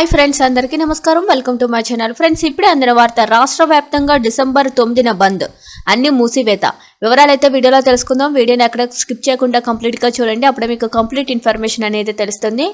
Hi friends అందరికీ నమస్కారం. Welcome to my channel. Friends ఇప్పుడే అందిన వార్త రాష్ట్ర వ్యాప్తంగా డిసెంబర్ తొమ్మిదిన బంద్. అన్ని మూసివేత. వివరాలు అయితే వీడియోలో తెలుసుకుందాం. వీడియోని ఎక్కడ స్కిప్ చేయకుండా కంప్లీట్గా చూడండి. అప్పుడే మీకు కంప్లీట్ ఇన్ఫర్మేషన్ అనేది తెలుస్తుంది.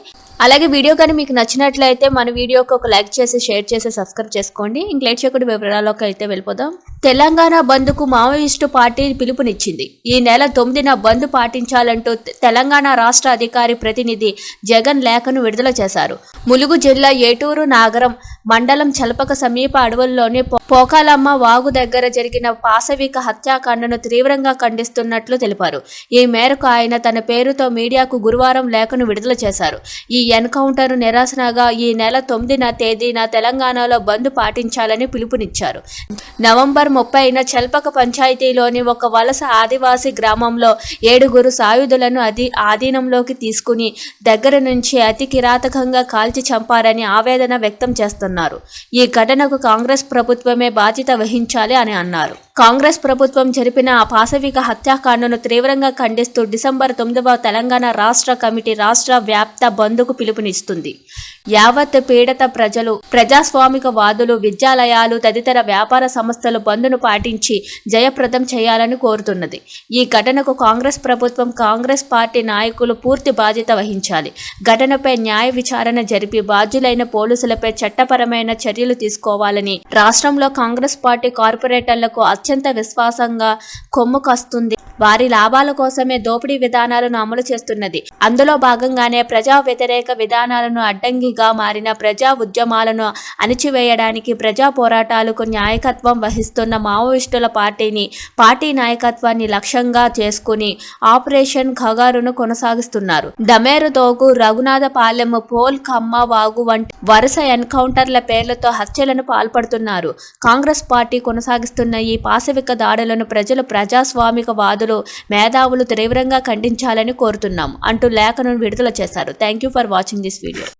అలాగే వీడియో కానీ మీకు నచ్చినట్లయితే మన వీడియోకి ఒక లైక్ చేసి షేర్ చేసి సబ్స్క్రైబ్ చేసుకోండి. ఇంక లేట్ చేయకుండా వివరాల్లోకి అయితే వెళ్ళిపోదాం. తెలంగాణ బంద్కు మావోయిస్టు పార్టీ పిలుపునిచ్చింది. ఈ నెల తొమ్మిదిన బంద్ పాటించాలంటూ తెలంగాణ రాష్ట్ర అధికారి ప్రతినిధి జగన్ లేఖను విడుదల చేశారు. ములుగు జిల్లా ఏటూరు నాగరం మండలం చలపక సమీప అడవుల్లోని పోకాలమ్మ వాగు దగ్గర జరిగిన పాశవిక హత్యాకాండను తీవ్రంగా ఖండిస్తున్నట్లు తెలిపారు. ఈ మేరకు ఆయన తన పేరుతో మీడియాకు గురువారం లేఖను విడుదల చేశారు. ఈ ఎన్కౌంటర్ నిరసనగా ఈ నెల తొమ్మిదిన తేదీన తెలంగాణలో బంద్ పాటించాలని పిలుపునిచ్చారు. నవంబర్ ముప్పైన చల్పక పంచాయతీలోని ఒక వలస ఆదివాసీ గ్రామంలో ఏడుగురు సాయుధులను అధి ఆధీనంలోకి తీసుకుని దగ్గర నుంచి అతి కిరాతకంగా కాల్చి చంపారని ఆవేదన వ్యక్తం చేస్తున్నారు. ఈ ఘటనకు కాంగ్రెస్ ప్రభుత్వమే బాధ్యత వహించాలి అని అన్నారు. కాంగ్రెస్ ప్రభుత్వం జరిపిన ఆ పాశవిక హత్యాకాండను తీవ్రంగా ఖండిస్తూ డిసెంబర్ తొమ్మిదవ తెలంగాణ రాష్ట్ర కమిటీ రాష్ట్ర వ్యాప్త బంద్కు పిలుపునిస్తుంది. యావత్ పీడత ప్రజలు ప్రజాస్వామిక వాదులు విద్యాలయాలు తదితర వ్యాపార సంస్థలు బంద్ను పాటించి జయప్రదం చేయాలని కోరుతున్నది. ఈ ఘటనకు కాంగ్రెస్ ప్రభుత్వం కాంగ్రెస్ పార్టీ నాయకులు పూర్తి బాధ్యత వహించాలి. ఘటనపై న్యాయ విచారణ జరిపి బాధ్యులైన పోలీసులపై చట్టపరమైన చర్యలు తీసుకోవాలని రాష్ట్రంలో కాంగ్రెస్ పార్టీ కార్పొరేటర్లకు అత్యంత విశ్వాసంగా కొమ్ము కస్తుంది. వారి లాభాల కోసమే దోపిడీ విధానాలను అమలు చేస్తున్నది. అందులో భాగంగానే ప్రజా వ్యతిరేక విధానాలను అడ్డంకిగా మారిన ప్రజా ఉద్యమాలను అణిచివేయడానికి ప్రజా పోరాటాలకు నాయకత్వం వహిస్తున్న మావోయిస్టుల పార్టీని పార్టీ నాయకత్వాన్ని లక్ష్యంగా చేసుకుని ఆపరేషన్ ఖగారును కొనసాగిస్తున్నారు. దమేరు తోగు రఘునాథపాలెం పోల్ ఖమ్మ వాగు వంటి వరుస ఎన్కౌంటర్ల పేర్లతో హత్యలను పాల్పడుతున్నారు. కాంగ్రెస్ పార్టీ కొనసాగిస్తున్న ఈ పాశవిక దాడులను ప్రజలు ప్రజాస్వామిక వాదులు మేధావులు తీవ్రంగా ఖండించాలని కోరుతున్నాం అంటూ లేఖను విడుదల చేశారు. Thank you for watching this video